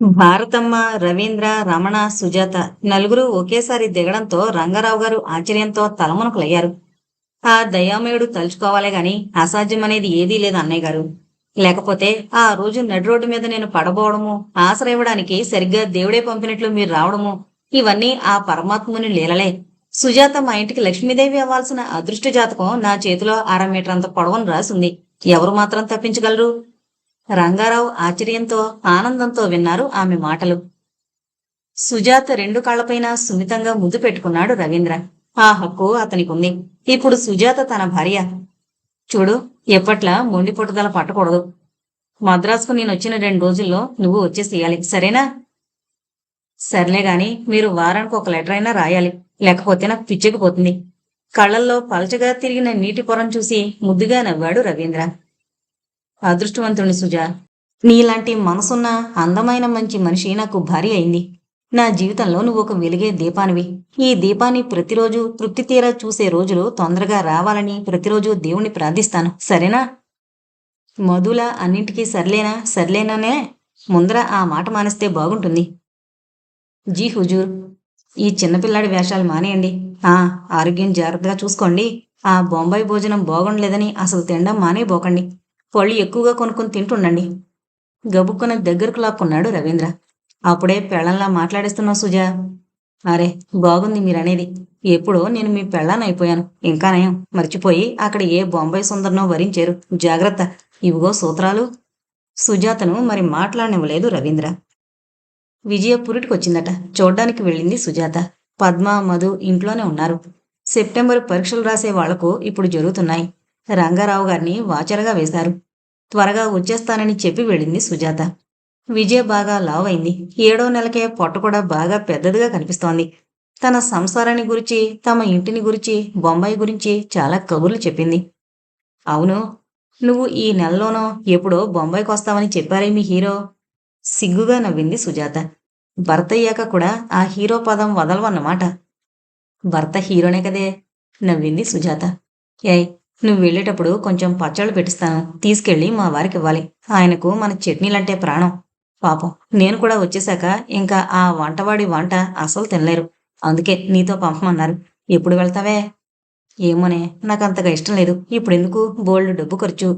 భారతమ్మ రవీంద్ర రమణ సుజాత నలుగురు ఒకేసారి దిగడంతో రంగారావు గారు ఆశ్చర్యంతో తలమునకలయ్యారు. ఆ దయామయుడు తలుచుకోవాలే గాని అసాధ్యం అనేది ఏదీ లేదు అన్నయ్య గారు. లేకపోతే ఆ రోజు నడి రోడ్డు మీద నేను పడబోవడము ఆసర ఇవ్వడానికి సరిగ్గా దేవుడే పంపినట్లు మీరు రావడము ఇవన్నీ ఆ పరమాత్ముని లీలలే. సుజాత మా ఇంటికి లక్ష్మీదేవి అవ్వాల్సిన అదృష్ట జాతకం నా చేతిలో అర మీటర్ అంత పొడవను రాసింది. ఎవరు మాత్రం తప్పించగలరు? రంగారావు ఆశ్చర్యంతో ఆనందంతో విన్నారు ఆమె మాటలు. సుజాత రెండు కాళ్ళపైన సున్నితంగా ముద్దు పెట్టుకున్నాడు రవీంద్ర. ఆ హక్కు అతనికి ఉంది ఇప్పుడు సుజాత తన భార్య. చూడు ఎప్పట్లా మొండిపొట్టుదల పట్టకూడదు. మద్రాసుకు నేను వచ్చిన రెండు రోజుల్లో నువ్వు వచ్చేసేయాలి సరేనా? సర్లే గాని మీరు వారానికి ఒక లెటర్ అయినా రాయాలి. లేకపోతే నాకు పిచ్చెక్కిపోతుంది. కళ్ళల్లో పలచగా తిరిగిన నీటి పొరం చూసి ముద్దుగా నవ్వాడు రవీంద్ర. అదృష్టవంతుని సుజా. నీలాంటి మనసున్న అందమైన మంచి మనిషి నాకు భారీ అయింది. నా జీవితంలో నువ్వు ఒక వెలిగే దీపానివి. ఈ దీపాన్ని ప్రతిరోజు తృప్తి తీరా చూసే రోజులు తొందరగా రావాలని ప్రతిరోజు దేవుణ్ణి ప్రార్థిస్తాను. సరేనా? మధుల అన్నింటికీ సర్లేనా? సర్లేనానే ముందర ఆ మాట మానేస్తే బాగుంటుంది. జీ హుజూర్ ఈ చిన్నపిల్లాడి వేషాలు మానేయండి. ఆ ఆరోగ్యం జాగ్రత్తగా చూసుకోండి. ఆ బొంబాయి భోజనం బాగుండలేదని అసలు తినడం మానేయబోకండి పళ్ళు ఎక్కువగా కొనుక్కొని తింటుండండి. గబుక్కున దగ్గరకు లాక్కున్నాడు రవీంద్ర. అప్పుడే పెళ్ళంలా మాట్లాడేస్తున్నావు సుజా. అరే బాగుంది మీరనేది. ఎప్పుడో నేను మీ పెళ్ళానైపోయాను ఇంకా నయం. మర్చిపోయి అక్కడ ఏ బొంబాయి సుందరనో వరించారు. జాగ్రత్త. ఇవిగో సూత్రాలు. సుజాతను మరి మాట్లాడనివ్వలేదు రవీంద్ర. విజయ పురిటికొచ్చిందట. చూడ్డానికి వెళ్ళింది సుజాత. పద్మ మధు ఇంట్లోనే ఉన్నారు. సెప్టెంబర్ పరీక్షలు రాసే వాళ్ళకు ఇప్పుడు జరుగుతున్నాయి. రంగారావు గారిని వాచరగా వేశారు. త్వరగా వచ్చేస్తానని చెప్పి వెళ్ళింది సుజాత. విజయ బాగా లావ్ అయింది ఏడో నెలకే పొట్ట కూడా బాగా పెద్దదిగా కనిపిస్తోంది. తన సంసారాన్ని గురించి తమ ఇంటిని గురించి బొంబాయి గురించి చాలా కబుర్లు చెప్పింది. అవును నువ్వు ఈ నెలలోనో ఎప్పుడో బొంబాయికి వస్తావని చెప్పారే మీ హీరో? సిగ్గుగా నవ్వింది సుజాత. భర్త అయ్యాక కూడా ఆ హీరో పదం వదలవన్నమాట. భర్త హీరోనే కదే నవ్వింది సుజాత. ఏయ్ నువ్వు వెళ్ళేటప్పుడు కొంచెం పచ్చళ్ళు పెట్టిస్తాను. తీసుకెళ్ళి మా వారికి ఇవ్వాలి. ఆయనకు మన చట్నీలంటే ప్రాణం. పాపం. నేను కూడా వచ్చేశాక ఇంకా ఆ వంటవాడి వంట అసలు తినలేరు. అందుకే నీతో పంపమన్నారు. ఎప్పుడు వెళ్తావే? ఏమోనే నాకు అంతగా ఇష్టం లేదు. ఇప్పుడు ఎందుకు బోల్డ్ డబ్బు ఖర్చు.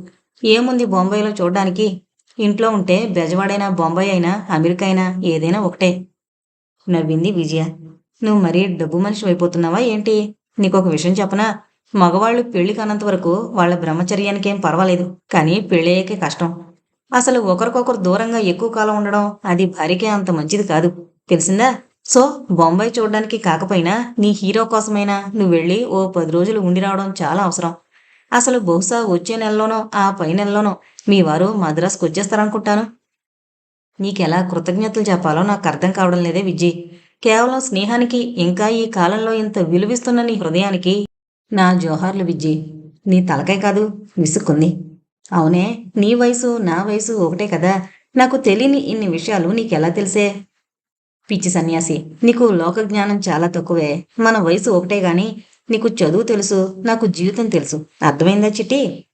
ఏముంది బొంబాయిలో చూడడానికి? ఇంట్లో ఉంటే బెజవాడైనా బొంబాయి అయినా అమెరికా అయినా ఏదైనా ఒకటే. నవ్వింది విజయ. నువ్వు మరీ డబ్బు మనిషి అయిపోతున్నావా ఏంటి? నీకొక విషయం చెప్పనా? మగవాళ్ళు పెళ్ళి కానంత వరకు వాళ్ళ బ్రహ్మచర్యానికేం పర్వాలేదు. కానీ పెళ్ళయ్యాకే కష్టం. అసలు ఒకరికొకరు దూరంగా ఎక్కువ కాలం ఉండడం అది భార్యకే అంత మంచిది కాదు. తెలిసిందా? సో బొంబాయి చూడడానికి కాకపోయినా నీ హీరో కోసమైనా నువ్వు వెళ్ళి ఓ పది రోజులు ఉండి రావడం చాలా అవసరం. అసలు బహుశా వచ్చే నెలలోనో ఆ పై నెలలోనో మీ వారు మద్రాసుకు వచ్చేస్తారనుకుంటాను. నీకెలా కృతజ్ఞతలు చెప్పాలో నాకు అర్థం కావడం లేదే విజయ్. కేవలం స్నేహానికి ఇంకా ఈ కాలంలో ఇంత విలువిస్తున్న నీ హృదయానికి నా జోహార్లు విజ్జి నీ తలకాయ కాదు విసుక్కుంది. అవునే నీ వయసు నా వయసు ఒకటే కదా. నాకు తెలియని ఇన్ని విషయాలు నీకెలా తెలిసే? పిచ్చి సన్యాసి నీకు లోక జ్ఞానం చాలా తక్కువే. మన వయసు ఒకటే గాని నీకు చదువు తెలుసు నాకు జీవితం తెలుసు. అర్థమైందా చిట్టి?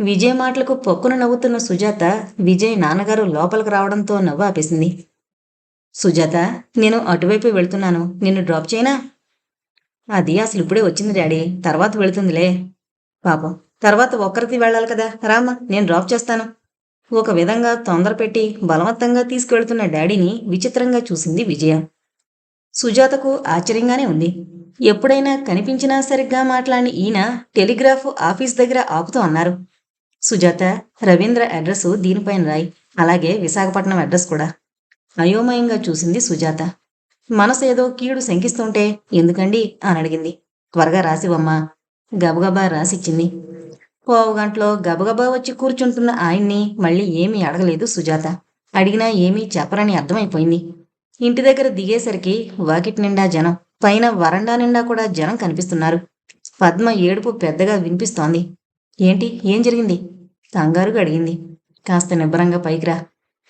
విజయ్ మాటలకు పొక్కున నవ్వుతున్న సుజాత విజయ్ నాన్నగారు లోపలికి రావడంతో నవ్వు ఆపేసింది. సుజాత నేను అటువైపు వెళ్తున్నాను. నిన్ను డ్రాప్ చేయనా? అది అసలు ఇప్పుడే వచ్చింది డాడీ. తర్వాత వెళుతుందిలే. పాపం. తర్వాత ఒక్కరికి వెళ్ళాలి కదా. రామ్మా నేను డ్రాప్ చేస్తాను. ఒక విధంగా తొందర పెట్టి బలవంతంగా తీసుకువెళ్తున్న డాడీని విచిత్రంగా చూసింది విజయ. సుజాతకు ఆశ్చర్యంగానే ఉంది. ఎప్పుడైనా కనిపించినా సరిగ్గా మాట్లాడిన ఈయన టెలిగ్రాఫ్ ఆఫీస్ దగ్గర ఆపుతూ అన్నారు. సుజాత రవీంద్ర అడ్రస్ దీనిపైన రాయి. అలాగే విశాఖపట్నం అడ్రస్ కూడా. అయోమయంగా చూసింది సుజాత. మనసు ఏదో కీడు శంకిస్తుంటే ఎందుకండి అని అడిగింది. త్వరగా రాసివమ్మా గబగబా రాసిచ్చింది. పావు గంటలో గబగబా వచ్చి కూర్చుంటున్న ఆయన్ని మళ్ళీ ఏమీ అడగలేదు సుజాత. అడిగినా ఏమీ చెప్పరని అర్థమైపోయింది. ఇంటి దగ్గర దిగేసరికి వాకిట్ నిండా జనం పైన వరండా నిండా కూడా జనం కనిపిస్తున్నారు. పద్మ ఏడుపు పెద్దగా వినిపిస్తోంది. ఏంటి? ఏం జరిగింది? కంగారుగా అడిగింది. కాస్త నిబ్బరంగా పైకిరా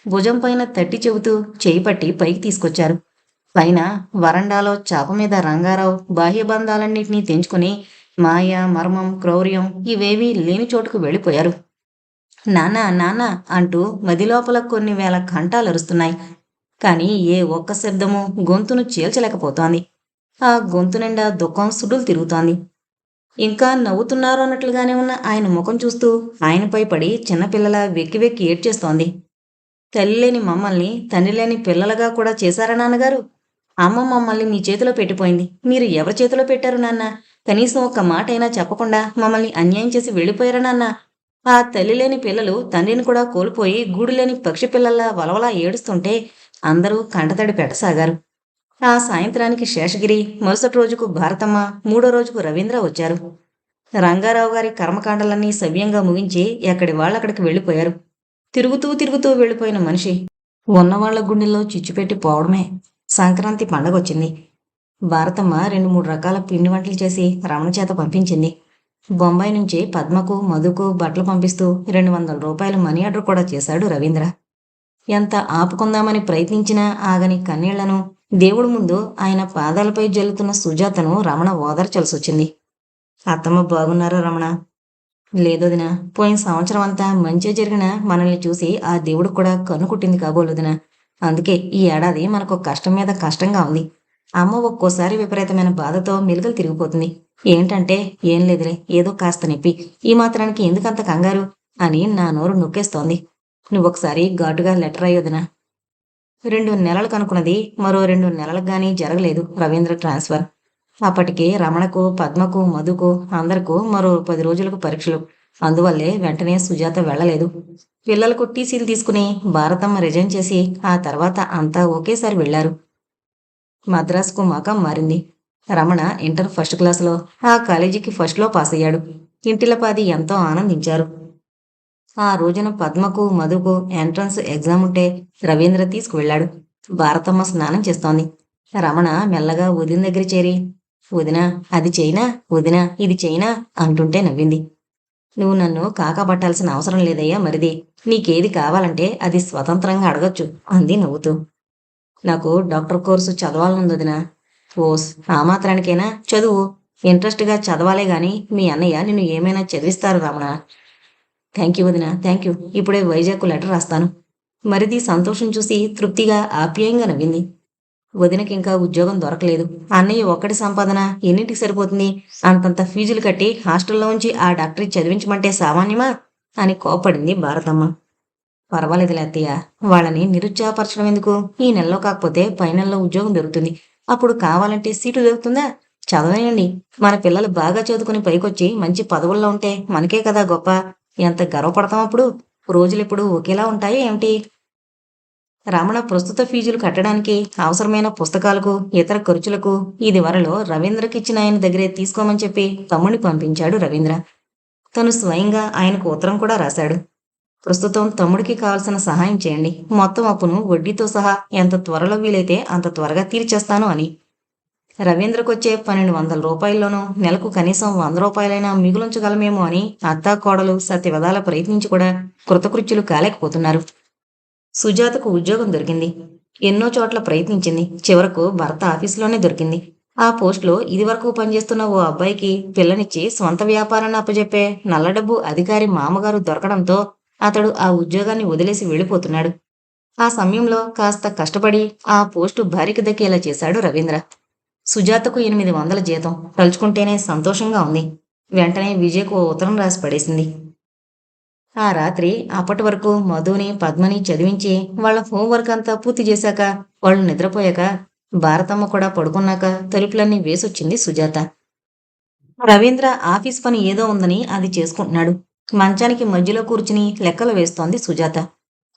భుజం పైన తట్టి చెబుతూ చేయి పట్టి పైకి తీసుకొచ్చారు. పైన వరండాలో చాప మీద రంగారావు బాహ్యబంధాలన్నింటినీ తెంచుకుని మాయ మర్మం క్రౌర్యం ఇవేవీ లేని చోటుకు వెళ్ళిపోయారు. నాన్న నాన్న అంటూ మదిలోపల కొన్ని వేల కంఠాలు అరుస్తున్నాయి కానీ ఏ ఒక్క శబ్దము గొంతును చీల్చలేకపోతోంది. ఆ గొంతు నిండా దుఃఖం సుడులు తిరుగుతోంది. ఇంకా నవ్వుతున్నారు అన్నట్లుగానే ఉన్న ఆయన ముఖం చూస్తూ ఆయనపై పడి చిన్నపిల్లల వెక్కి వెక్కి ఏడ్చేస్తోంది. తల్లి లేని మమ్మల్ని తండ్రి లేని పిల్లలుగా కూడా చేశారా నాన్నగారు? అమ్మ మమ్మల్ని మీ చేతిలో పెట్టిపోయింది. మీరు ఎవరి చేతిలో పెట్టారు నాన్న? కనీసం ఒక్క మాట అయినా చెప్పకుండా మమ్మల్ని అన్యాయం చేసి వెళ్ళిపోయారా నాన్న? ఆ తల్లి లేని పిల్లలు తండ్రిని కూడా కోల్పోయి గూడు లేని పక్షి పిల్లల్లా వలవలా ఏడుస్తుంటే అందరూ కంటతడి పెట్టసాగారు. ఆ సాయంత్రానికి శేషగిరి మరుసటి రోజుకు భారతమ్మ మూడో రోజుకు రవీంద్ర వచ్చారు. రంగారావు గారి కర్మకాండలన్నీ సవ్యంగా ముగించి ఎక్కడి వాళ్ళక్కడికి వెళ్ళిపోయారు. తిరుగుతూ తిరుగుతూ వెళ్ళిపోయిన మనిషి ఉన్నవాళ్ళ గుండెల్లో చిచ్చుపెట్టి పోవడమే. సంక్రాంతి పండగ వచ్చింది భారతమ్మ రెండు మూడు రకాల పిండి వంటలు చేసి రమణ చేత పంపించింది. బొంబాయి నుంచి పద్మకు మధుకు బట్టలు పంపిస్తూ రెండు వందల రూపాయలు మనీ ఆర్డర్ కూడా చేశాడు రవీంద్ర. ఎంత ఆపుకుందామని ప్రయత్నించినా ఆగని కన్నీళ్ళను దేవుడి ముందు ఆయన పాదాలపై జల్లుతున్న సుజాతను రమణ ఓదార్చాల్సొచ్చింది. అత్తమ్మ బాగున్నారా రమణ? లేదొదిన పోయిన సంవత్సరం అంతా మంచిగా జరిగిన మనల్ని చూసి ఆ దేవుడు కూడా కన్ను కుట్టింది అందుకే ఈ ఏడాది మనకు కష్టం మీద కష్టంగా ఉంది. అమ్మ ఒక్కోసారి విపరీతమైన బాధతో మెలుకలు తిరిగిపోతుంది. ఏంటంటే ఏం లేదులే ఏదో కాస్త నొప్పి. ఈ మాత్రానికి ఎందుకంత కంగారు? అని నా నోరు నొక్కేస్తోంది. నువ్వొకసారి ఘాటుగా లెటర్ అయ్యోదినా రెండు నెలలు కనుక్కున్నది మరో రెండు నెలలకు గానీ జరగలేదు రవీంద్ర ట్రాన్స్ఫర్. అప్పటికే రమణకు పద్మకు మధుకు అందరకు మరో పది రోజులకు పరీక్షలు. అందువల్లే వెంటనే సుజాత వెళ్ళలేదు. పిల్లలకు టీసీలు తీసుకుని భారతమ్మ రిజైన్ చేసి ఆ తర్వాత అంతా ఒకేసారి వెళ్ళారు మద్రాసుకు మకం మారింది. రమణ ఇంటర్ ఫస్ట్ క్లాస్లో ఆ కాలేజీకి ఫస్ట్లో పాస్ అయ్యాడు. ఇంటిలపాది ఎంతో ఆనందించారు. ఆ రోజున పద్మకు మధుకు ఎంట్రన్స్ ఎగ్జామ్ ఉంటే రవీంద్ర తీసుకువెళ్ళాడు. భారతమ్మ స్నానం చేస్తోంది. రమణ మెల్లగా వదిన దగ్గర చేరి వదిన అది చైనా వదిన ఇది చైనా అంటుంటే నవ్వింది. నువ్వు నన్ను కాకపట్టాల్సిన అవసరం లేదయ్యా మరిది. నీకేది కావాలంటే అది స్వతంత్రంగా అడగొచ్చు అంది నవ్వుతూ. నాకు డాక్టర్ కోర్సు చదవాలనుంది వదినా. ఓస్ ఆ మాత్రానికైనా? చదువు. ఇంట్రెస్ట్గా చదవాలే గాని మీ అన్నయ్య నిన్ను ఏమైనా చదివిస్తారు రామణ. థ్యాంక్ యూ వదిన థ్యాంక్ యూ. ఇప్పుడే వైజాగ్ లెటర్ రాస్తాను. మరిది సంతోషం చూసి తృప్తిగా ఆప్యాయంగా నవ్వింది. వదినకి ఇంకా ఉద్యోగం దొరకలేదు. అన్నయ్య ఒక్కటి సంపాదన ఎన్నింటికి సరిపోతుంది? అంతంత ఫీజులు కట్టి హాస్టల్లో ఉంచి ఆ డాక్టరీ చదివించమంటే సామాన్యమా? అని కోపడింది భారతమ్మ. పర్వాలేదులే అత్తయ్య వాళ్ళని నిరుత్సాహపరచడం ఎందుకు? ఈ నెలలో కాకపోతే పై నెలలో ఉద్యోగం దొరుకుతుంది. అప్పుడు కావాలంటే సీటు దొరుకుతుందా? చదవేయండి మన పిల్లలు బాగా చదువుకుని పైకొచ్చి మంచి పదవుల్లో ఉంటే మనకే కదా గొప్ప. ఎంత గర్వపడతాం అప్పుడు? రోజులు ఇప్పుడు ఒకేలా ఉంటాయి ఏమిటి? రమణ ప్రస్తుత ఫీజులు కట్టడానికి అవసరమైన పుస్తకాలకు ఇతర ఖర్చులకు ఇది వరలో రవీంద్రకిచ్చిన ఆయన దగ్గరే తీసుకోమని చెప్పి తమ్ముడిని పంపించాడు రవీంద్ర. తను స్వయంగా ఆయనకు ఉత్తరం కూడా రాశాడు. ప్రస్తుతం తమ్ముడికి కావాల్సిన సహాయం చేయండి. మొత్తం అప్పును వడ్డీతో సహా ఎంత త్వరలో వీలైతే అంత త్వరగా తీర్చేస్తాను అని. రవీంద్రకొచ్చే పన్నెండు వందల రూపాయల్లోనూ నెలకు కనీసం వంద రూపాయలైనా మిగులుంచగలమేమో అని అత్తా కోడలు సత్యవదాల ప్రయత్నించి కూడా కృతకృత్యులు కాలేకపోతున్నారు. సుజాతకు ఉద్యోగం దొరికింది. ఎన్నో చోట్ల ప్రయత్నించింది. చివరకు భర్త ఆఫీసులోనే దొరికింది. ఆ పోస్టులో ఇదివరకు పనిచేస్తున్న ఓ అబ్బాయికి పిల్లనిచ్చి సొంత వ్యాపారాన్ని అప్పజెప్పే నల్ల డబ్బు అధికారి మామగారు దొరకడంతో అతడు ఆ ఉద్యోగాన్ని వదిలేసి వెళ్ళిపోతున్నాడు. ఆ సమయంలో కాస్త కష్టపడి ఆ పోస్టు భార్యకి దక్కేలా చేశాడు రవీంద్ర. సుజాతకు ఎనిమిది వందల జీతం. తలుచుకుంటేనే సంతోషంగా ఉంది. వెంటనే విజయ్కు ఓ ఉత్తరం రాసి పడేసింది. ఆ రాత్రి అప్పటి వరకు మధుని పద్మని చదివించి వాళ్ళ హోంవర్క్ అంతా పూర్తి చేశాక వాళ్ళు నిద్రపోయాక భారతమ్మ కూడా పడుకున్నాక తలుపులన్నీ వేసొచ్చింది సుజాత. రవీంద్ర ఆఫీస్ పని ఏదో ఉందని అది చేసుకుంటున్నాడు. మంచానికి మధ్యలో కూర్చుని లెక్కలు వేస్తోంది సుజాత.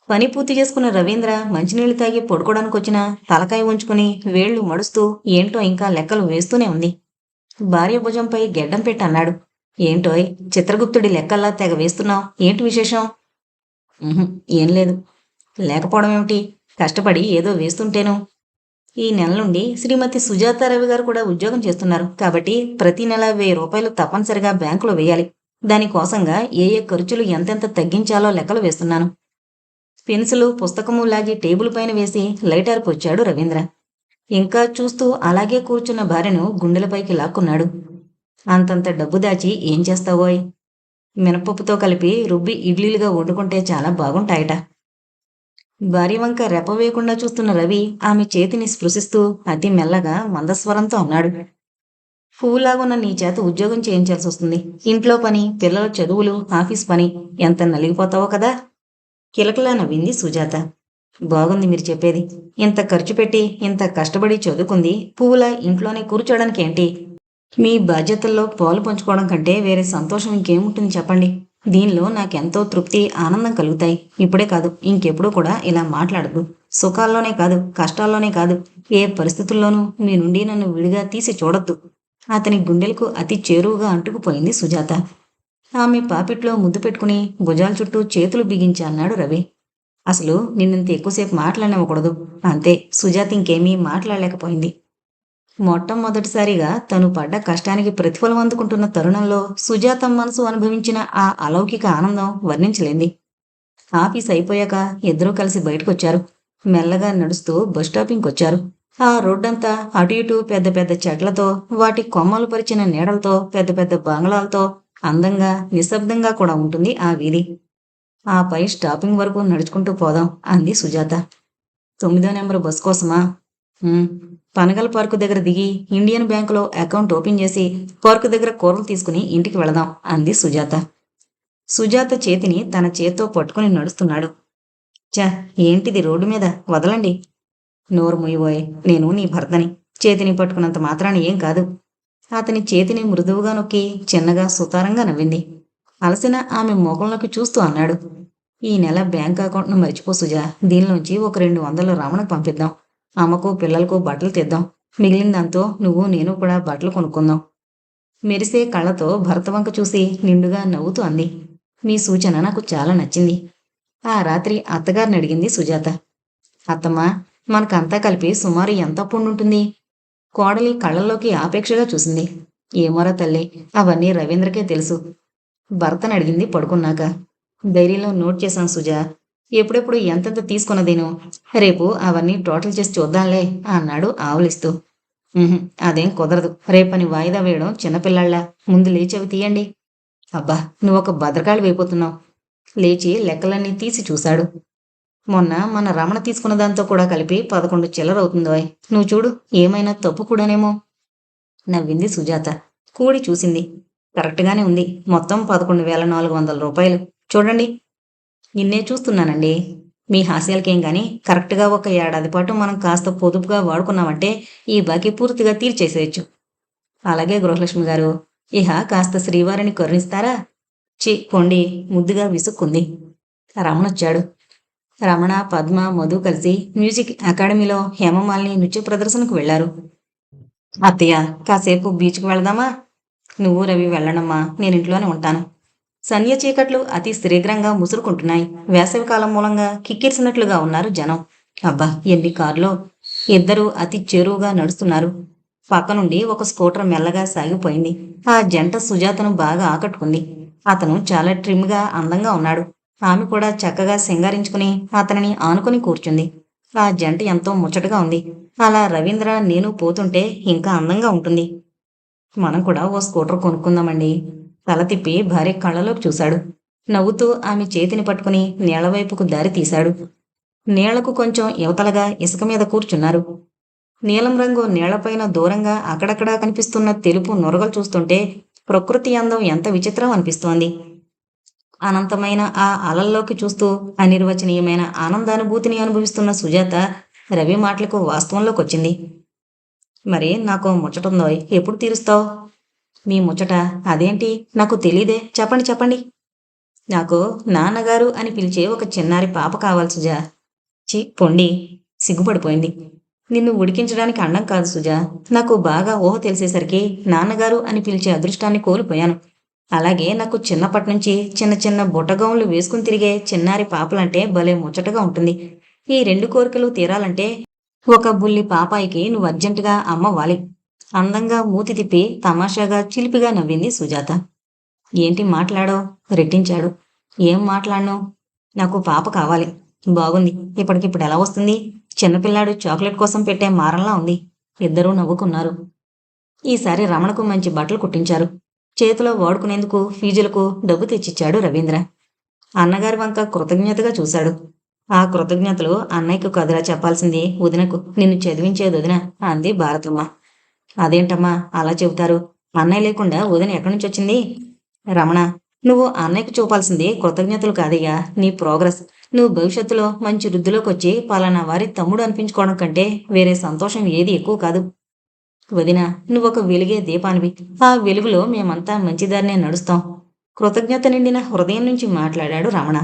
పని పూర్తి చేసుకున్న రవీంద్ర మంచినీళ్ళు తాగి పడుకోవడానికి వచ్చిన తలకాయ ఉంచుకుని వేళ్ళు మడుస్తూ ఏంటో ఇంకా లెక్కలు వేస్తూనే ఉంది. భార్య భుజంపై గెడ్డం పెట్టి అన్నాడు. ఏంటోయ్ చిత్రగుప్తుడి లెక్కల్లా తెగ వేస్తున్నావు? ఏంటి విశేషం? ఏం లేదు. లేకపోవడం ఏమిటి? కష్టపడి ఏదో వేస్తుంటేను. ఈ నెల నుండి శ్రీమతి సుజాత రవి గారు కూడా ఉద్యోగం చేస్తున్నారు. కాబట్టి ప్రతి నెల వెయ్యి రూపాయలు తప్పనిసరిగా బ్యాంకులో వేయాలి. దానికోసంగా ఏ ఏ ఖర్చులు ఎంతెంత తగ్గించాలో లెక్కలు వేస్తున్నాను. పెన్సిలు పుస్తకము లాగి టేబుల్ పైన వేసి లైటర్ పొచ్చాడు రవీంద్ర. ఇంకా చూస్తూ అలాగే కూర్చున్న భార్యను గుండెలపైకి లాక్కున్నాడు. అంతంత డబ్బు దాచి ఏం చేస్తావోయ్ మినపప్పుతో కలిపి రుబ్బి ఇడ్లీలుగా వండుకుంటే చాలా బాగుంటాయట. భార్య వంక రెపవేయకుండా చూస్తున్న రవి ఆమె చేతిని స్పృశిస్తూ అతి మెల్లగా మందస్వరంతో అన్నాడు. పూలాగున్న నీ చేత ఉద్యోగం చేయించాల్సి వస్తుంది. ఇంట్లో పని పిల్లల చదువులు ఆఫీస్ పని ఎంత నలిగిపోతావో కదా? కిలకలా నవ్వింది సుజాత. బాగుంది మీరు చెప్పేది. ఇంత ఖర్చు పెట్టి ఇంత కష్టపడి చదువుకుంది పువ్వులా ఇంట్లోనే కూర్చోడానికి ఏంటి మీ బాధ్యతల్లో పాలు పంచుకోవడం కంటే వేరే సంతోషం ఇంకేముంటుంది చెప్పండి? దీనిలో నాకెంతో తృప్తి ఆనందం కలుగుతాయి. ఇప్పుడే కాదు ఇంకెప్పుడు కూడా ఇలా మాట్లాడదు సుఖాల్లోనే కాదు కష్టాల్లోనే కాదు. ఏ పరిస్థితుల్లోనూ మీ నుండి నన్ను విడిగా తీసి చూడొద్దు. అతని గుండెలకు అతి చేరువుగా అంటుకుపోయింది సుజాత. ఆమె పాపిట్లో ముద్దు పెట్టుకుని భుజాల చుట్టూ చేతులు బిగించి అన్నాడు రవి. అసలు నిన్నంత ఎక్కువసేపు మాట్లాడనివ్వకూడదు. అంతే సుజాత ఇంకేమీ మాట్లాడలేకపోయింది. మొట్టమొదటిసారిగా తను పడ్డ కష్టానికి ప్రతిఫలం అందుకుంటున్న తరుణంలో సుజాత మనసు అనుభవించిన ఆ అలౌకిక ఆనందం వర్ణించలేంది. ఆఫీస్ అయిపోయాక ఇద్దరూ కలిసి బయటకొచ్చారు. మెల్లగా నడుస్తూ బస్ స్టాపింగ్కి వచ్చారు. ఆ రోడ్డంతా అటు ఇటు పెద్ద పెద్ద చెట్లతో వాటి కొమ్మలు పరిచిన నీడలతో పెద్ద పెద్ద బంగ్లాలతో అందంగా నిశ్శబ్దంగా కూడా ఉంటుంది ఆ వీధి. ఆ పై స్టాపింగ్ వరకు నడుచుకుంటూ పోదాం అంది సుజాత. తొమ్మిదో నెంబర్ బస్ కోసమా? పనగల్ పార్కు దగ్గర దిగి ఇండియన్ బ్యాంకులో అకౌంట్ ఓపెన్ చేసి పార్కు దగ్గర కూరలు తీసుకుని ఇంటికి వెళదాం అంది సుజాత. సుజాత చేతిని తన చేత్తో పట్టుకుని నడుస్తున్నాడు. చ ఏంటిది రోడ్డు మీద? వదలండి. నోరు ముయ్యబోయే నేను నీ భర్తని. చేతిని పట్టుకున్నంత మాత్రాన ఏం కాదు. అతని చేతిని మృదువుగా నొక్కి చిన్నగా సుతారంగా నవ్వింది. అలసిన ఆమె ముఖంలోకి చూస్తూ అన్నాడు. ఈ నెల బ్యాంక్ అకౌంట్ను మర్చిపో సుజా. దీనిలోంచి ఒక రెండు వందలు రమణకు పంపిద్దాం. అమ్మకు పిల్లలకు బట్టలు తెద్దాం. మిగిలిన దాంతో నువ్వు నేను కూడా బట్టలు కొనుక్కుందాం. మెరిసే కళ్ళతో భర్త వంక చూసి నిండుగా నవ్వుతూ అంది. మీ సూచన నాకు చాలా నచ్చింది. ఆ రాత్రి అత్తగారిని అడిగింది సుజాత. అత్తమ్మా మనకంతా కలిపి సుమారు ఎంత పుండుంటుంది కోడలి కళ్ళల్లోకి ఆపేక్షగా చూసింది. ఏమోరా తల్లి అవన్నీ రవీంద్రకే తెలుసు. భర్తను అడిగింది పడుకున్నాక. డైరీలో నోట్ చేశాను సుజా. ఎప్పుడెప్పుడు ఎంతెంత తీసుకున్నదేను? రేపు అవన్నీ టోటల్ చేసి చూద్దాంలే అన్నాడు ఆవులిస్తూ. అదేం కుదరదు. రేపని వాయిదా వేయడం చిన్నపిల్లాళ్ళ. ముందు లేచి అవి తీయండి. అబ్బా నువ్వు ఒక భద్రకాళి వైపోతున్నావు లేచి లెక్కలన్నీ తీసి చూశాడు. మొన్న మన రమణ తీసుకున్న దాంతో కూడా కలిపి పదకొండు చిల్లర అవుతుందో నువ్వు చూడు ఏమైనా తప్పు కూడానేమో. నవ్వింది సుజాత. కూడి చూసింది. కరెక్ట్గానే ఉంది. మొత్తం పదకొండు వేల నాలుగు వందల రూపాయలు. చూడండి నిన్నే చూస్తున్నానండి. మీ హాస్యాలకేం కానీ కరెక్ట్గా ఒక ఏడాది పాటు మనం కాస్త పొదుపుగా వాడుకున్నామంటే ఈ బాకీ పూర్తిగా తీర్చేసేయచ్చు. అలాగే గృహలక్ష్మి గారు ఇహ కాస్త శ్రీవారిని కరుణిస్తారా? చి పొండి ముద్దుగా విసుక్కుంది. రమణొచ్చాడు. రమణ పద్మ మధు కలిసి మ్యూజిక్ అకాడమీలో హేమమాలిని నృత్య ప్రదర్శనకు వెళ్ళారు. అత్తయ్య కాసేపు బీచ్కి వెళదామా? నువ్వు రవి వెళ్ళనమ్మా నేను ఇంట్లోనే ఉంటాను. సన్య చీకట్లు అతి శీఘ్రంగా ముసురుకుంటున్నాయి. వేసవికాలం మూలంగా కిక్కిరిసినట్లుగా ఉన్నారు జనం. అబ్బా ఎన్ని కార్లో? ఇద్దరు అతి చేరువుగా నడుస్తున్నారు. పక్క నుండి ఒక స్కూటర్ మెల్లగా సాగిపోయింది. ఆ జంట సుజాతను బాగా ఆకట్టుకుంది. అతను చాలా ట్రిమ్గా అందంగా ఉన్నాడు. ఆమె కూడా చక్కగా సింగారించుకుని అతనిని ఆనుకుని కూర్చుంది. ఆ జంట ఎంతో ముచ్చటగా ఉంది. అలా రవీంద్ర నేను పోతుంటే ఇంకా అందంగా ఉంటుంది. మనం కూడా ఓ స్కూటర్ కొనుక్కుందామండి. తల తిప్పి భార్య కళ్ళలోకి చూశాడు. నవ్వుతూ ఆమె చేతిని పట్టుకుని నీళ్ళవైపుకు దారి తీశాడు. నీళ్ళకు కొంచెం యువతలగా ఇసుక మీద కూర్చున్నారు. నీలం రంగు నీళ్ళపైన దూరంగా అక్కడక్కడా కనిపిస్తున్న తెలుపు నొరగలు చూస్తుంటే ప్రకృతి అందం ఎంత విచిత్రం అనిపిస్తోంది. అనంతమైన ఆ అలల్లోకి చూస్తూ అనిర్వచనీయమైన ఆనందానుభూతిని అనుభవిస్తున్న సుజాత రవి మాటలకు వాస్తవంలోకి వచ్చింది మరి నాకు ముచ్చటుందో ఎప్పుడు తీరుస్తావు? మీ ముచ్చట అదేంటి? నాకు తెలీదే. చెప్పండి చెప్పండి. నాకు నాన్నగారు అని పిలిచే ఒక చిన్నారి పాప కావాలి సుజా. చి పొండి. సిగ్గుపడిపోయింది. నిన్ను ఉడికించడానికి అండం కాదు సుజా. నాకు బాగా ఊహ తెలిసేసరికి నాన్నగారు అని పిలిచే అదృష్టాన్ని కోల్పోయాను. అలాగే నాకు చిన్నప్పటి నుంచి చిన్న చిన్న బుట్టగౌన్లు వేసుకుని తిరిగే చిన్నారి పాపలంటే భలే ముచ్చటగా ఉంటుంది. ఈ రెండు కోరికలు తీరాలంటే ఒక బుల్లి పాపాయికి నువ్వు అర్జెంటుగా అమ్మవ్వాలి అందంగా మూతి తిప్పి తమాషాగా చిలిపిగా నవ్వింది సుజాత. ఏంటి మాట్లాడో రెట్టించాడు. ఏం మాట్లాడను? నాకు పాప కావాలి. బాగుంది. ఇప్పటికిప్పుడు ఎలా వస్తుంది? చిన్నపిల్లాడు చాక్లెట్ కోసం పెట్టే మారంలా ఉంది. ఇద్దరూ నవ్వుకున్నారు. ఈసారి రమణకు మంచి బట్టలు కుట్టించారు. చేతిలో వాడుకునేందుకు ఫీజులకు డబ్బు తెచ్చిచ్చాడు రవీంద్ర. అన్నగారి వంక కృతజ్ఞతగా చూశాడు. ఆ కృతజ్ఞతలు అన్నయ్యకు కదరా చెప్పాల్సింది వదినకు. నిన్ను చదివించేది వదిన అంది భారతమ్మ. అదేంటమ్మా అలా చెబుతారు? అన్నయ్య లేకుండా వదిన ఎక్కడి నుంచి వచ్చింది? రమణ నువ్వు అన్నయ్యకు చూపాల్సింది కృతజ్ఞతలు కాదయ్యా. నీ ప్రోగ్రెస్. నువ్వు భవిష్యత్తులో మంచి వృద్ధిలోకి వచ్చి పలానా వారి తమ్ముడు అనిపించుకోవడం కంటే వేరే సంతోషం ఏది ఎక్కువ కాదు. వదిన ఒక వెలిగే దీపానివి. ఆ వెలుగులో మేమంతా మంచిదారినే నడుస్తాం. కృతజ్ఞత నిండిన హృదయం నుంచి మాట్లాడాడు రమణ.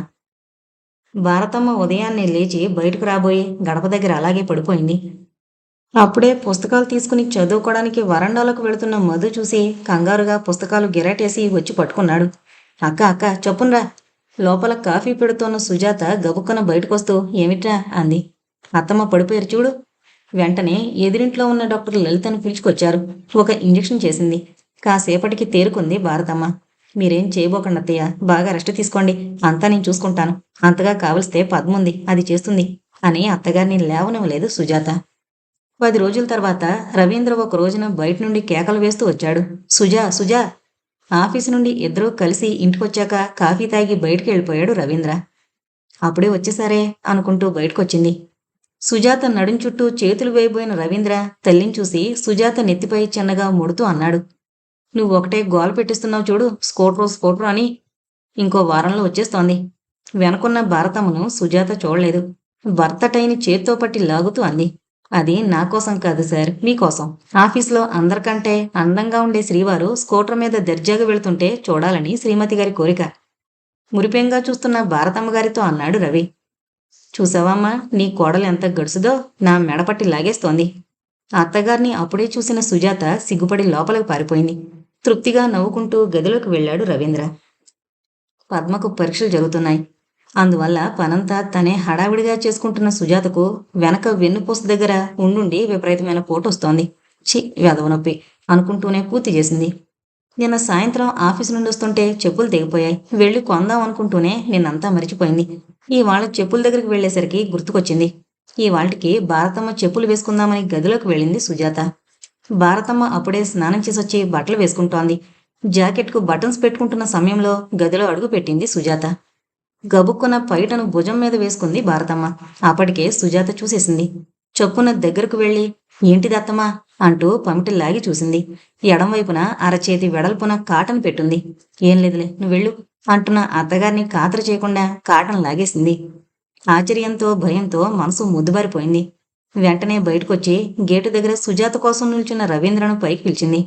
భారతమ్మ ఉదయాన్నే లేచి బయటకు రాబోయి గడప దగ్గర అలాగే పడిపోయింది. అప్పుడే పుస్తకాలు తీసుకుని చదువుకోవడానికి వరండాలోకి వెళుతున్న మధు చూసి కంగారుగా పుస్తకాలు గిరాటేసి వచ్చి పట్టుకున్నాడు. అక్క అక్క చెప్పునరా. లోపల కాఫీ పెడుతోన్న సుజాత గబుక్కన బయటకొస్తూ ఏమిట్రా అంది. అత్తమ్మ పడిపోయారు చూడు. వెంటనే ఎదురింట్లో ఉన్న డాక్టర్ లలితను పిలుచుకొచ్చారు. ఒక ఇంజెక్షన్ చేసింది. కాసేపటికి తేరుకుంది భారతమ్మ. మీరేం చేయబోకండి అత్తయ్య. బాగా రెస్ట్ తీసుకోండి. అంతా నేను చూసుకుంటాను. అంతగా కావలిస్తే పద్ముంది. అది చేస్తుంది అని అత్తగారిని లేవనివ్వలేదు సుజాత. పది రోజుల తర్వాత రవీంద్ర ఒక రోజున బయట నుండి కేకలు వేస్తూ వచ్చాడు. సుజా సుజా! ఆఫీసు నుండి ఇద్దరూ కలిసి ఇంటికొచ్చాక కాఫీ తాగి బయటికి వెళ్ళిపోయాడు రవీంద్ర. అప్పుడే వచ్చేసారే అనుకుంటూ బయటకొచ్చింది. సుజాత నడుం చుట్టూ చేతులు వేయబోయిన రవీంద్ర తల్లిని చూసి సుజాత నెత్తిపై చిన్నగా ముడుతూ అన్నాడు. నువ్వు ఒకటే గోల పెట్టిస్తున్నావు చూడు స్కోట్రో స్కోట్రో అని ఇంకో వారంలో వచ్చేస్తోంది. వెనకున్న భారతమ్మను సుజాత చూడలేదు. భర్త టైని చేత్తో పట్టి లాగుతూ అంది. అది నా కోసం కాదు సార్ మీకోసం ఆఫీస్లో అందరికంటే అందంగా ఉండే శ్రీవారు స్కూటర్ మీద దర్జాగా వెళుతుంటే చూడాలని శ్రీమతి గారి కోరిక. మురిపెంగా చూస్తున్న భారతమ్మ గారితో అన్నాడు రవి. చూసావమ్మా నీ కోడలు ఎంత గడుసుదో నా మెడపట్టి లాగేస్తోంది. అత్తగారిని అప్పుడే చూసిన సుజాత సిగ్గుపడి లోపలికి పారిపోయింది. తృప్తిగా నవ్వుకుంటూ గదిలోకి వెళ్ళాడు రవీంద్ర. పద్మకు పరీక్షలు జరుగుతున్నాయి. అందువల్ల పనంతా తనే హడావిడిగా చేసుకుంటున్న సుజాతకు వెనక వెన్నుపూస దగ్గర ఉండుండి విపరీతమైన పోటు వస్తోంది. చి వెదవ నొప్పి అనుకుంటూనే పూర్తి చేసింది. నిన్న సాయంత్రం ఆఫీస్ నుండి వస్తుంటే చెప్పులు తెగిపోయాయి. వెళ్ళి కొందాం అనుకుంటూనే నిన్నంతా మరిచిపోయింది. ఇవాళ చెప్పుల దగ్గరికి వెళ్ళేసరికి గుర్తుకొచ్చింది. ఈ భారతమ్మ చెప్పులు వేసుకుందామని గదిలోకి వెళ్ళింది సుజాత. భారతమ్మ అప్పుడే స్నానం చేసి వచ్చి బట్టలు వేసుకుంటోంది. జాకెట్కు బటన్స్ పెట్టుకుంటున్న సమయంలో గదిలో అడుగు పెట్టింది సుజాత. గబుక్కున పైటను భుజం మీద వేసుకుంది భారతమ్మ. అప్పటికే సుజాత చూసేసింది. చొప్పున దగ్గరకు వెళ్ళి ఏంటిదత్తమ్మా అంటూ పమిటి లాగి చూసింది. ఎడంవైపున అరచేతి వెడల్పున కాటన్ పెట్టుంది. ఏం లేదులే నువ్వు వెళ్ళు అంటున్న అత్తగారిని కాతర చేయకుండా కాటన్ లాగేసింది. ఆశ్చర్యంతో భయంతో మనసు ముద్దుబారిపోయింది. వెంటనే బయటకొచ్చి గేటు దగ్గర సుజాత కోసం నిల్చున్న రవీంద్రను పైకి పిలిచింది.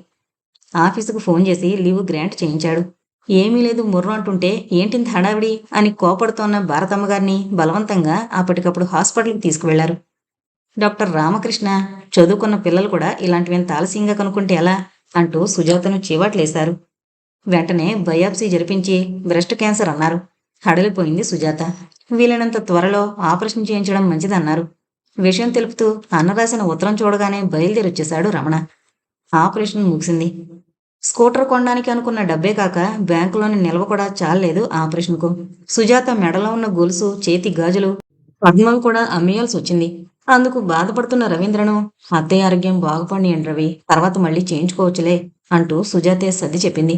ఆఫీసుకు ఫోన్ చేసి లీవ్ గ్రాంట్ చేయించాడు. ఏమీ లేదు ముర్రు అంటుంటే ఏంటింత హడావిడి? అని కోపడుతోన్న భారతమ్మ గారిని బలవంతంగా అప్పటికప్పుడు హాస్పిటల్కి తీసుకువెళ్ళారు. డాక్టర్ రామకృష్ణ చదువుకున్న పిల్లలు కూడా ఇలాంటివేం తాలసీయంగా కనుక్కుంటే ఎలా? అంటూ సుజాతను చీవాట్లేశారు. వెంటనే బయాప్సీ జరిపించి బ్రెస్ట్ క్యాన్సర్ అన్నారు. హడలిపోయింది సుజాత. వీలైనంత త్వరలో ఆపరేషన్ చేయించడం మంచిదన్నారు. విషయం తెలుపుతూ అన్న రాసిన ఉత్తరం చూడగానే బయలుదేరొచ్చేశాడు రమణ. ఆపరేషన్ ముగిసింది. స్కూటర్ కొనడానికి అనుకున్న డబ్బే కాక బ్యాంకులోని నిల్వ కూడా చాలలేదు ఆపరేషన్కు సుజాత మెడలో ఉన్న గొలుసు చేతి గాజులు పద్మం కూడా అమ్మేయాల్సి వచ్చింది. అందుకు బాధపడుతున్న రవీంద్రను అత్తయ్య ఆరోగ్యం బాగుపడియండి రవి తర్వాత మళ్ళీ చేయించుకోవచ్చులే అంటూ సుజాతే సర్ది చెప్పింది.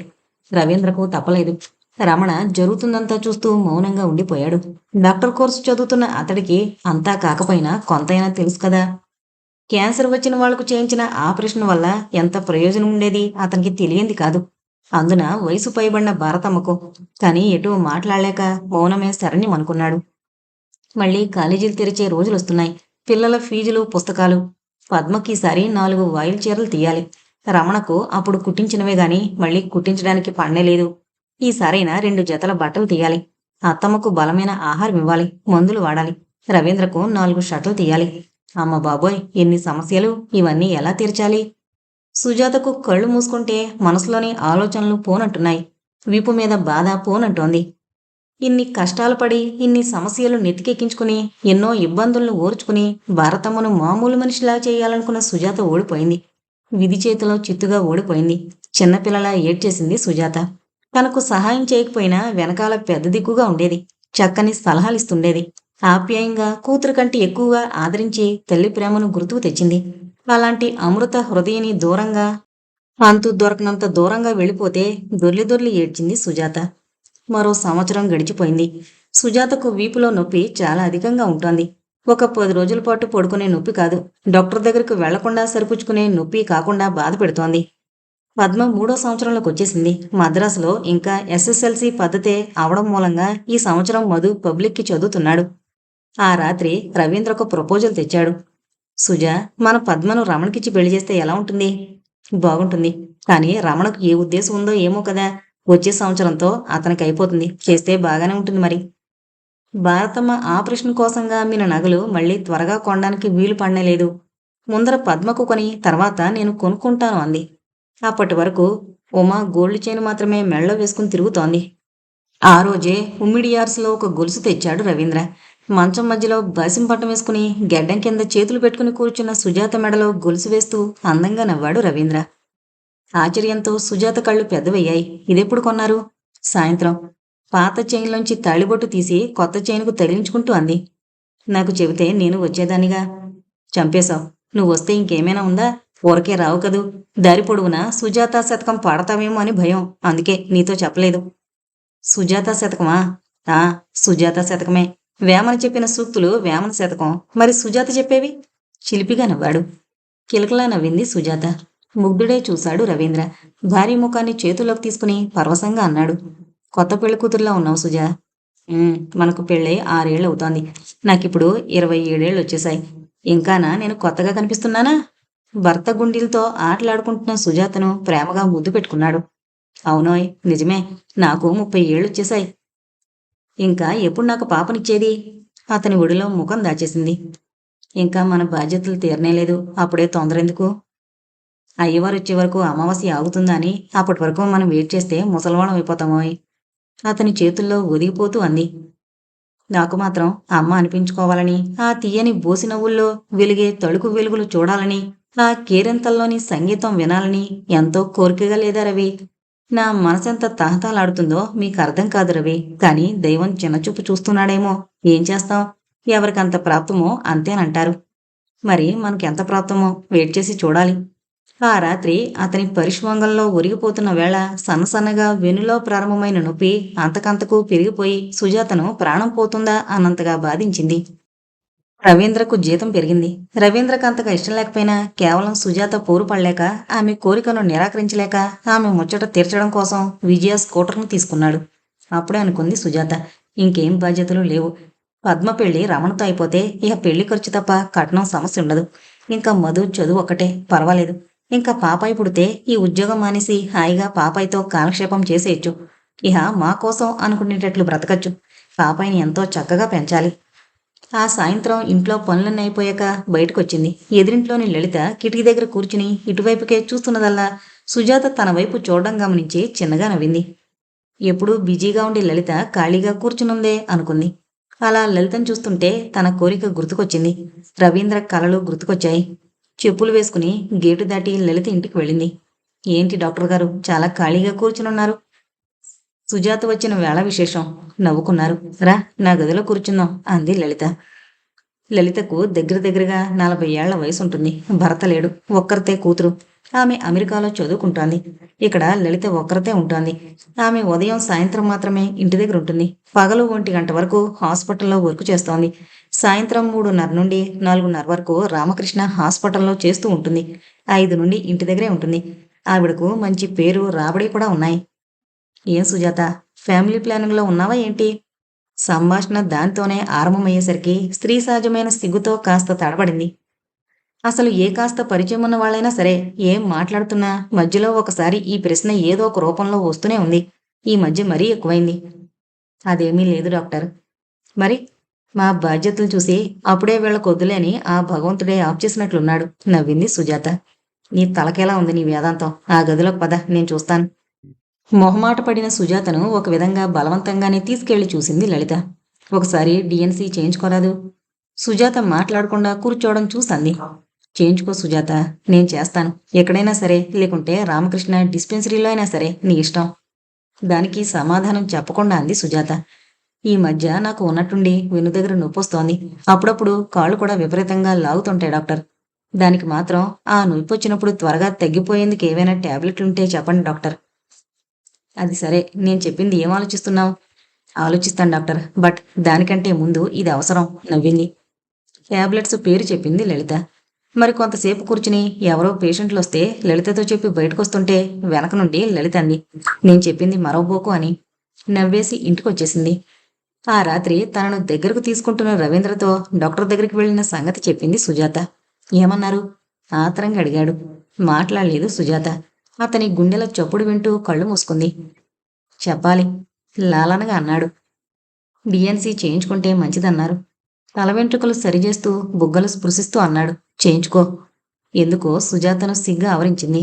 రవీంద్రకు తప్పలేదు. రమణ జరుగుతుందంతా చూస్తూ మౌనంగా ఉండిపోయాడు. డాక్టర్ కోర్సు చదువుతున్న అతడికి అంతా కాకపోయినా కొంతైనా తెలుసు కదా. క్యాన్సర్ వచ్చిన వాళ్ళకు చేయించిన ఆపరేషన్ వల్ల ఎంత ప్రయోజనం ఉండేది అతనికి తెలియంది కాదు. అందున వయసు పైబడిన భారతమ్మకు కానీ ఎటు మాట్లాడలేక మౌనమే శరణ్యం అనుకున్నాడు. మళ్ళీ కాలేజీలు తెరిచే రోజులు వస్తున్నాయి పిల్లల ఫీజులు పుస్తకాలు. పద్మకిసారి నాలుగు వాయిల్ చీరలు తీయాలి. రమణకు అప్పుడు కుట్టించినవే గాని మళ్ళీ కుట్టించడానికి పడనేలేదు ఈసారైనా రెండు జతల బట్టలు తీయాలి. అత్తమ్మకు బలమైన ఆహారం ఇవ్వాలి. మందులు వాడాలి. రవీంద్రకు నాలుగు షర్ట్లు తీయాలి. అమ్మ బాబోయ్ ఎన్ని సమస్యలు ఇవన్నీ ఎలా తీర్చాలి? సుజాతకు కళ్ళు మూసుకుంటే మనసులోని ఆలోచనలు పోనట్టున్నాయి. వీపు మీద బాధ పోనట్టుంది ఇన్ని కష్టాలు పడి ఇన్ని సమస్యలు నెత్తికెక్కించుకుని ఎన్నో ఇబ్బందులను ఓర్చుకుని భారతమ్మను మామూలు మనిషిలా చేయాలనుకున్న సుజాత ఓడిపోయింది. విధి చేతిలో చిత్తుగా ఓడిపోయింది. చిన్నపిల్లలా ఏడ్చేసింది సుజాత. తనకు సహాయం చేయకపోయినా వెనకాల పెద్ద దిక్కుగా ఉండేది. చక్కని సలహాలిస్తుండేది. ఆప్యాయంగా కూతురు కంటే ఎక్కువగా ఆదరించి తల్లి ప్రేమను గుర్తుకు తెచ్చింది. అలాంటి అమృత హృదయని దూరంగా అంతు దొరకనంత దూరంగా వెళ్ళిపోతే దొర్లి దొర్లి ఏడ్చింది సుజాత. మరో సంవత్సరం గడిచిపోయింది. సుజాతకు వీపులో నొప్పి చాలా అధికంగా ఉంటుంది. ఒక పది రోజుల పాటు పడుకునే నొప్పి కాదు. డాక్టర్ దగ్గరకు వెళ్ళకుండా సరిపుచ్చుకునే నొప్పి కాకుండా బాధ పెడుతోంది. పద్మ మూడో సంవత్సరంలోకి వచ్చేసింది. మద్రాసులో ఇంకా ఎస్ఎస్ఎల్సి పద్ధతే అవడం మూలంగా ఈ సంవత్సరం మధు పబ్లిక్కి చదువుతున్నాడు. ఆ రాత్రి రవీంద్రకు ప్రపోజల్ తెచ్చాడు. సుజ మన పద్మను రమణకిచ్చి పెళ్ళి చేస్తే ఎలా ఉంటుంది? బాగుంటుంది. కానీ రమణకు ఏ ఉద్దేశం ఉందో ఏమో కదా. వచ్చే సంవత్సరంతో అతనికి అయిపోతుంది. చేస్తే బాగానే ఉంటుంది మరి. భారతమ్మ ఆపరేషన్ కోసంగా మీన నగలు మళ్ళీ త్వరగా కొనడానికి వీలు పడలేదు ముందర పద్మకు కొని తర్వాత నేను కొనుక్కుంటాను అంది. అప్పటి వరకు ఉమా గోల్డ్ చైన్ మాత్రమే మెళ్ళ వేసుకుని తిరుగుతోంది. ఆ రోజే ఉమ్మిడియార్స్లో ఒక గొలుసు తెచ్చాడు రవీంద్ర. మంచం మధ్యలో బాసిం పట్టం వేసుకుని గెడ్డం కింద చేతులు పెట్టుకుని కూర్చున్న సుజాత మెడలో గొలుసు వేస్తూ అందంగా నవ్వాడు రవీంద్ర. ఆశ్చర్యంతో సుజాత కళ్ళు పెద్దవయ్యాయి. ఇదెప్పుడు కొన్నారు? సాయంత్రం. పాత చైన్లోంచి తాళిబొట్టు తీసి కొత్త చైన్కు తగిలించుకుంటూ అంది. నాకు చెబితే నేను వచ్చేదానిగా. చంపేశావు. నువ్వు వస్తే ఇంకేమైనా ఉందా? ఊరకే రావు కదూ. దారి పొడవునా సుజాత శతకం పాడతావేమో అని భయం. అందుకే నీతో చెప్పలేదు. సుజాత శతకమా? ఆ సుజాత శతకమే. వేమన చెప్పిన సూక్తులు వేమన శతకం. మరి సుజాత చెప్పేవి? చిలిపిగా నవ్వాడు. కిలకలా నవ్వింది సుజాత. ముగ్ధుడే చూశాడు రవీంద్ర. భార్య ముఖాన్ని చేతుల్లోకి తీసుకుని పరవశంగా అన్నాడు. కొత్త పెళ్ళి కూతురులా ఉన్నావు సుజా. మనకు పెళ్ళై ఆరేళ్ళు అవుతోంది. నాకిప్పుడు ఇరవై ఏడేళ్ళు వచ్చేసాయి ఇంకానా నేను కొత్తగా కనిపిస్తున్నానా? భర్త గుండీలతో ఆటలాడుకుంటున్న సుజాతను ప్రేమగా ముద్దు పెట్టుకున్నాడు. అవునోయ్ నిజమే. నాకు ముప్పై ఏళ్ళు వచ్చేసాయి ఇంకా ఎప్పుడు నాకు పాపనిచ్చేది? అతని ఒడిలో ముఖం దాచేసింది. ఇంకా మన బాధ్యతలు తీరనేలేదు అప్పుడే తొందర ఎందుకు అయ్యవారు వచ్చే వరకు అమావాస్య ఆగుతుందని అప్పటి వరకు మనం వెయిట్ చేస్తే ముసలివాళ్ళం అయిపోతామోయ్ అతని చేతుల్లో ఒదిగిపోతూ అంది. నాకు మాత్రం అమ్మ అనిపించుకోవాలని ఆ తీయని బోసి నవ్వుల్లో వెలిగే తడుకు వెలుగులు చూడాలని ఆ కేరింతల్లోని సంగీతం వినాలని ఎంతో కోరికగా లేదా రవి? నా మనసెంత తహతాలాడుతుందో మీకు అర్థం కాదు రవి. కానీ దైవం చిన్నచూపు చూస్తున్నాడేమో. ఏం చేస్తాం? ఎవరికంత ప్రాప్తమో అంతేనంటారు మరి మనకెంత ప్రాప్తమో వెయిట్ చేసి చూడాలి. ఆ రాత్రి అతని పరిష్వంగంలో ఒరిగిపోతున్న వేళ సన్నసన్నగా వెనులో ప్రారంభమైన నొప్పి అంతకంతకు పెరిగిపోయి సుజాతను ప్రాణం పోతుందా అన్నంతగా బాధించింది. రవీంద్రకు జీతం పెరిగింది. రవీంద్రకు అంతగా ఇష్టం లేకపోయినా కేవలం సుజాత పోరు పడలేక ఆమె కోరికను నిరాకరించలేక ఆమె ముచ్చట తీర్చడం కోసం విజయ స్కూటర్ను తీసుకున్నాడు. అప్పుడే అనుకుంది సుజాత ఇంకేం బాధ్యతలు లేవు. పద్మ పెళ్ళి రమణతో అయిపోతే ఇక పెళ్ళి ఖర్చు తప్ప కట్నం సమస్య ఉండదు. ఇంకా మధు చదువు ఒకటే పర్వాలేదు. ఇంకా పాపాయి పుడితే ఈ ఉద్యోగం మానేసి హాయిగా పాపాయితో కాలక్షేపం చేసేయచ్చు. ఇహ మా కోసం అనుకునేటట్లు బ్రతకచ్చు. పాపాయిని ఎంతో చక్కగా పెంచాలి. ఆ సాయంత్రం ఇంట్లో పనులన్నీ అయిపోయాక బయటకొచ్చింది. ఎదురింట్లోని లలిత కిటికీ దగ్గర కూర్చుని ఇటువైపుకే చూస్తున్నదల్లా సుజాత తన వైపు చూడడం గమనించి చిన్నగా నవ్వింది. ఎప్పుడూ బిజీగా ఉండే లలిత ఖాళీగా కూర్చునుందే అనుకుంది. అలా లలితను చూస్తుంటే తన కోరిక గుర్తుకొచ్చింది. రవీంద్ర కలలు గుర్తుకొచ్చాయి. చెప్పులు వేసుకుని గేటు దాటి లలిత ఇంటికి వెళ్ళింది. ఏంటి డాక్టర్ గారు చాలా ఖాళీగా కూర్చునున్నారు. సుజాత వచ్చిన వేళ విశేషం. నవ్వుకున్నారు. రా నా గదిలో కూర్చుందాం అంది లలిత. లలితకు దగ్గర దగ్గరగా నలభై ఏళ్ళ వయసు ఉంటుంది భర్త లేడు. ఒక్కరితే కూతురు. ఆమె అమెరికాలో చదువుకుంటోంది. ఇక్కడ లలిత ఒక్కరితే ఉంటుంది. ఆమె ఉదయం సాయంత్రం మాత్రమే ఇంటి దగ్గర ఉంటుంది. పగలు ఒంటి గంట వరకు హాస్పిటల్లో వర్క్ చేస్తోంది. సాయంత్రం మూడున్నర నుండి నాలుగున్నర వరకు రామకృష్ణ హాస్పిటల్లో చేస్తూ ఉంటుంది. ఐదు నుండి ఇంటి దగ్గరే ఉంటుంది. ఆవిడకు మంచి పేరు రాబడి కూడా ఉన్నాయి. ఏం సుజాత? ఫ్యామిలీ ప్లానింగ్లో ఉన్నావా ఏంటి? సంభాషణ దాంతోనే ఆరంభమయ్యేసరికి స్త్రీ సహజమైన సిగ్గుతో కాస్త తడబడింది. అసలు ఏ కాస్త పరిచయం ఉన్న వాళ్ళైనా సరే ఏం మాట్లాడుతున్నా మధ్యలో ఒకసారి ఈ ప్రశ్న ఏదో ఒక రూపంలో వస్తూనే ఉంది. ఈ మధ్య మరీ ఎక్కువైంది. అదేమీ లేదు డాక్టర్. మరి మా బాధ్యతలు చూసి అప్పుడే వీళ్ళ కొద్దులేని ఆ భగవంతుడే ఆఫ్ చేసినట్లున్నాడు నవ్వింది సుజాత. నీ తలకేలా ఉంది నీ వేదాంతం? ఆ గదిలోకి పద నేను చూస్తాను. మొహమాట పడిన సుజాతను ఒక విధంగా బలవంతంగానే తీసుకెళ్ళి చూసింది లలిత. ఒకసారి డిఎన్సీ చేయించుకోరాదు. సుజాత మాట్లాడకుండా కూర్చోవడం చూసింది. చేయించుకో సుజాత నేను చేస్తాను. ఎక్కడైనా సరే లేకుంటే రామకృష్ణ డిస్పెన్సరీలో అయినా సరే నీ ఇష్టం. దానికి సమాధానం చెప్పకుండా అంది సుజాత. ఈ మధ్య నాకు ఉన్నట్టుండి వెన్ను దగ్గర నొప్పొస్తోంది. అప్పుడప్పుడు కాళ్ళు కూడా విపరీతంగా లాగుతుంటాయి డాక్టర్. దానికి మాత్రం ఆ నొప్పి వచ్చినప్పుడు త్వరగా తగ్గిపోయేందుకు ఏవైనా టాబ్లెట్లుంటే చెప్పండి డాక్టర్. అది సరే నేను చెప్పింది ఏం ఆలోచిస్తున్నావు? ఆలోచిస్తాను డాక్టర్ బట్ దానికంటే ముందు ఇది అవసరం నవ్వింది. ట్యాబ్లెట్స్ పేరు చెప్పింది లలిత. మరి కొంతసేపు కూర్చుని ఎవరో పేషెంట్లు వస్తే లలితతో చెప్పి బయటకొస్తుంటే వెనక నుండి లలిత అంది నేను చెప్పింది మరవబోకు అని. నవ్వేసి ఇంటికి వచ్చేసింది ఆ రాత్రి తనను దగ్గరకు తీసుకుంటున్న రవీంద్రతో డాక్టర్ దగ్గరికి వెళ్ళిన సంగతి చెప్పింది సుజాత. ఏమన్నారు? ఆత్రంగా అడిగాడు. మాట్లాడలేదు సుజాత. అతని గుండెల చప్పుడు వింటూ కళ్ళు మూసుకుంది. చెప్పాలి లాలనగా అన్నాడు. డిఎన్సీ చేయించుకుంటే మంచిదన్నారు. తల వెంట్రుకలు సరిచేస్తూ బుగ్గలు స్పృశిస్తూ అన్నాడు. చేయించుకో. ఎందుకో సుజాతను సిగ్గా ఆవరించింది.